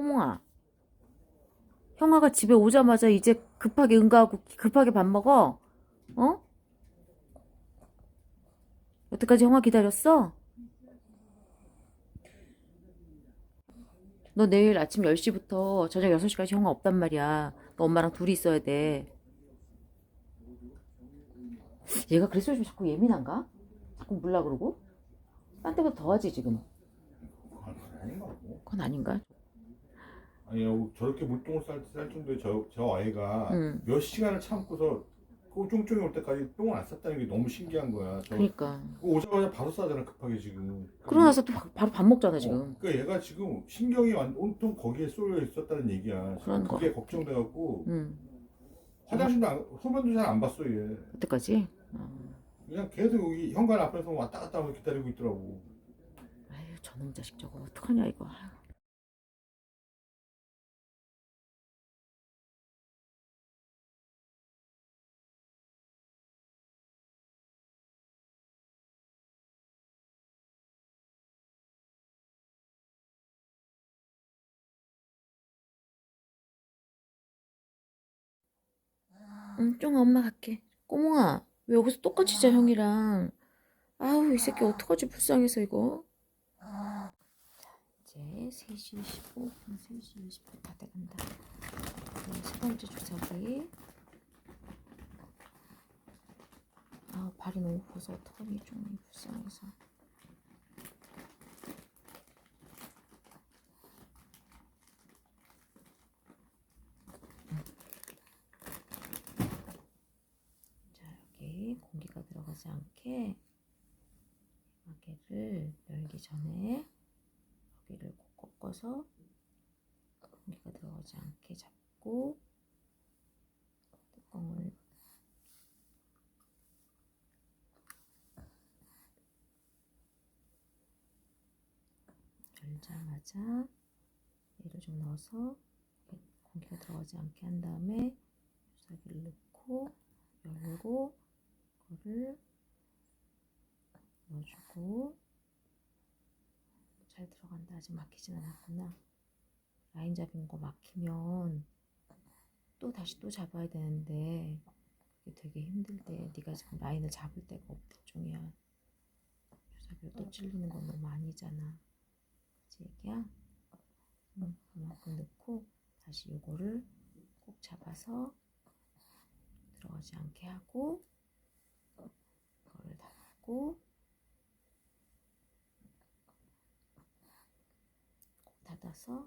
꼬몽아. 형아가 집에 오자마자 이제 급하게 응가하고 급하게 밥 먹어? 어? 여태까지 형아 기다렸어? 너 내일 아침 10시부터 저녁 6시까지 형아 없단 말이야. 너 엄마랑 둘이 있어야 돼. 얘가 그래서 요즘 자꾸 예민한가? 자꾸 물라 그러고? 딴 때보다 더하지 지금. 아, 그건 아닌가 아니 요 저렇게 물똥을 쌀, 쌀 정도의 저, 저 아이가 응. 몇 시간을 참고서 그 쫑쫑이 올 때까지 똥을 안 쌌다는 게 너무 신기한 거야. 저 그러니까. 오자마자 바로 싸잖아 급하게 지금. 그러고 나서 또 바- 바로 밥 먹잖아 지금. 어, 그러니까 얘가 지금 신경이 완- 온통 거기에 쏠려 있었다는 얘기야. 그런 거. 그게 걱정돼갖고 응. 화장실도 안, 소변도 잘 안 봤어 얘. 그때까지? 어. 그냥 계속 여기 현관 앞에서 왔다 갔다 하면서 기다리고 있더라고. 아유 저놈 자식 저거 어떡하냐 이거. 아유. 응, 쫑 엄마 갈게. 꼬몽아, 왜 여기서 똑같이 자, 형이랑. 아우, 이 새끼 어떡하지, 불쌍해서 이거. 자, 이제 3시 15분, 3시 20분 다 돼간다. 네, 세 번째 주사기. 아, 발이 너무 부어서 어떡하니, 좀 불쌍해서. 자, 여기 공기가 들어가지 않게 마개를 열기 전에 여기를 꼭 꺾어서 공기가 들어가지 않게 잡고 뚜껑을 열자마자 얘를 좀 넣어서 공기가 들어가지 않게 한 다음에 주사기를 넣고 열고 그거를 넣어주고 잘 들어간다. 아직 막히진 않았구나. 라인 잡은 거 막히면 또 다시 또 잡아야 되는데 그게 되게 힘들대. 네가 지금 라인을 잡을 데가 없대 종이야. 주사기로 또 찔리는 건 너무 아니잖아. 그치 얘기야? 응, 그만큼 넣고 다시 요거를 꼭 잡아서 들어가지 않게 하고 이거를 꼭 닫아서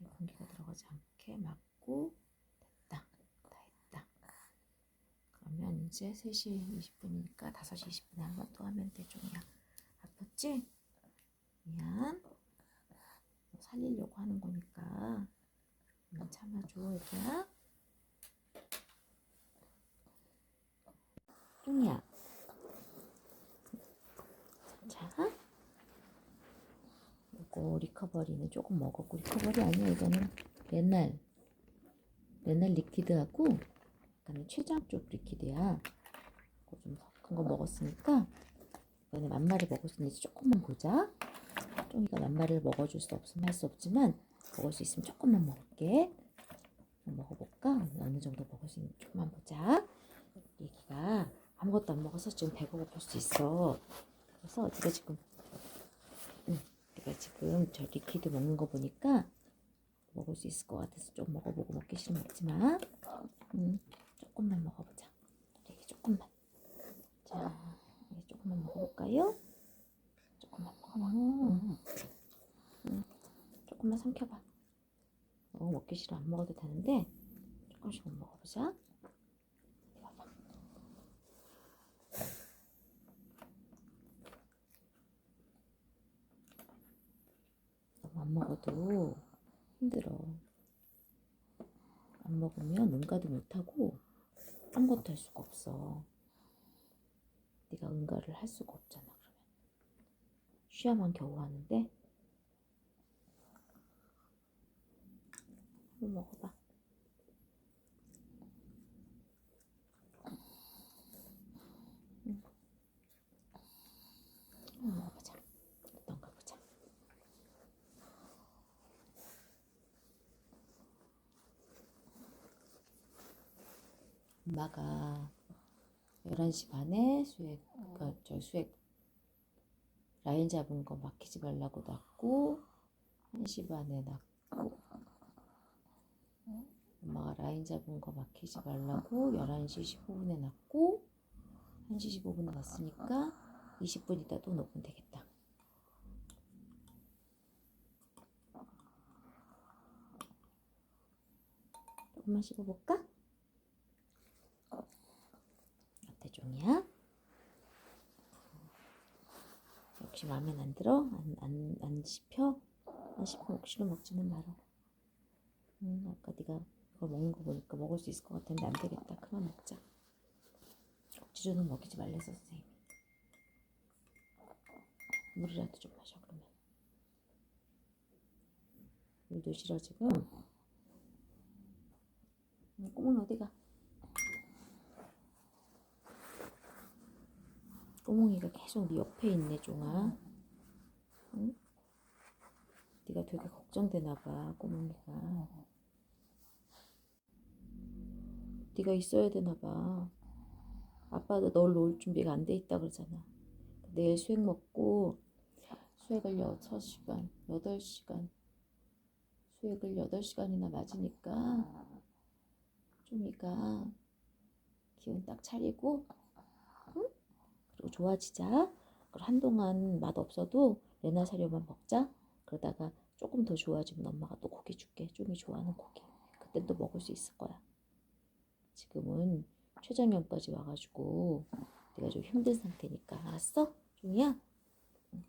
이 공기가 들어가지 않게 막고 됐다. 다 했다. 그러면 이제 3시 20분이니까 5시 20분에 한 번 또 하면 돼 종이야. 아팠지? 미안. 너 살리려고 하는 거니까. 그냥 참아줘 얘기야. 쫑이야. 자, 이거 리커버리는 조금 먹었고 리커버리 아니야 이거는 옛날 옛날 리퀴드하고 그다음에 최장 쪽 리퀴드야. 좀 섞은 거 먹었으니까 이번에 만마리 먹었으니 이제 조금만 보자. 쫑이가 만마리를 먹어줄 수 없으면 할 수 없지만 먹을 수 있으면 조금만 먹을게. 먹어볼까? 어느 정도 먹을 수 있는지 조금만 보자. 얘기가 아무것도 안 먹어서 지금 배가 고플 수 있어. 그래서 네가 지금, 응, 네가 지금 저 리퀴드 먹는 거 보니까 먹을 수 있을 것 같아서 좀 먹어보고 먹기 싫으면 먹지 마. 응, 조금만 먹어보자. 되게 조금만. 자, 이제 조금만 먹어볼까요? 조금만 먹어봐. 응. 응, 조금만 삼켜봐. 너무 먹기 싫어 안 먹어도 되는데 조금씩만 먹어보자. 봐봐. 너무 안 먹어도 힘들어. 안 먹으면 응가도 못하고 아무것도 할 수가 없어. 네가 응가를 할 수가 없잖아. 그러면 쉬야만 겨우 하는데 한번 먹어봐. 응. 한번 먹어보자. 어떤가 보자. 엄마가 11시 반에 수액, 그, 저 수액 라인 잡은 거 막히지 말라고 놨고 1시 반에 놨고 엄마가 라인 잡은 거 막히지 말라고 11시 15분에 놨고 1시 15분에 놨으니까 20분 있다 또 넣으면 되겠다. 조금만 씹어볼까? 어때 종이야? 역시 마음에 안 들어? 안, 안, 안 씹혀? 안 씹으면 억지로 먹지는 말어. 음, 아까 네가 그걸 먹는 거 보니까 먹을 수 있을 것 같은데 안 되겠다. 그만 먹자. 억지로는 먹이지 말랬어 선생님이. 물이라도 좀 마셔 그러면. 물도 싫어 지금. 음, 꼬몽이 어디가? 꼬몽이가 계속 네 옆에 있네 종아. 응? 네가 되게 걱정되나 봐 꼬몽이가. 네가 있어야 되나 봐. 아빠도 널 놓을 준비가 안 돼 있다 그러잖아. 내일 수액 먹고 수액을 6시간, 8시간 수액을 8시간이나 맞으니까 좀 이가 기운 딱 차리고 응? 그리고 좋아지자. 한동안 맛 없어도 레나 사료만 먹자. 그러다가 조금 더 좋아지면 엄마가 또 고기 줄게. 좀이 좋아하는 고기. 그땐 또 먹을 수 있을 거야. 지금은 췌장염까지 와가지고 내가 좀 힘든 상태니까 알았어? 종이야? 응.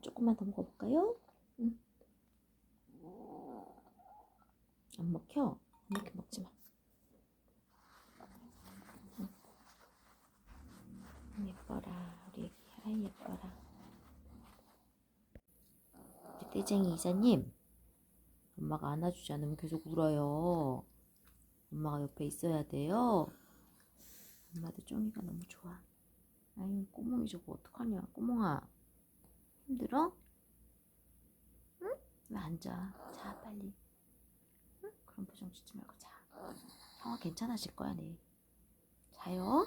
조금만 더 먹어볼까요? 응. 안 먹혀? 안 먹혀 먹지 마. 응. 예뻐라 우리 애기 아이 예뻐라. 우리 떼쟁이 이사님 엄마가 안아주지 않으면 계속 울어요. 엄마가 옆에 있어야 돼요. 엄마도 쫑이가 너무 좋아. 아유, 꼬몽이 저거 어떡하냐. 꼬몽아. 힘들어? 응? 왜안 자? 자, 빨리. 응? 그런 표정 짓지 말고 자. 형아 괜찮아질 거야, 내일. 자요.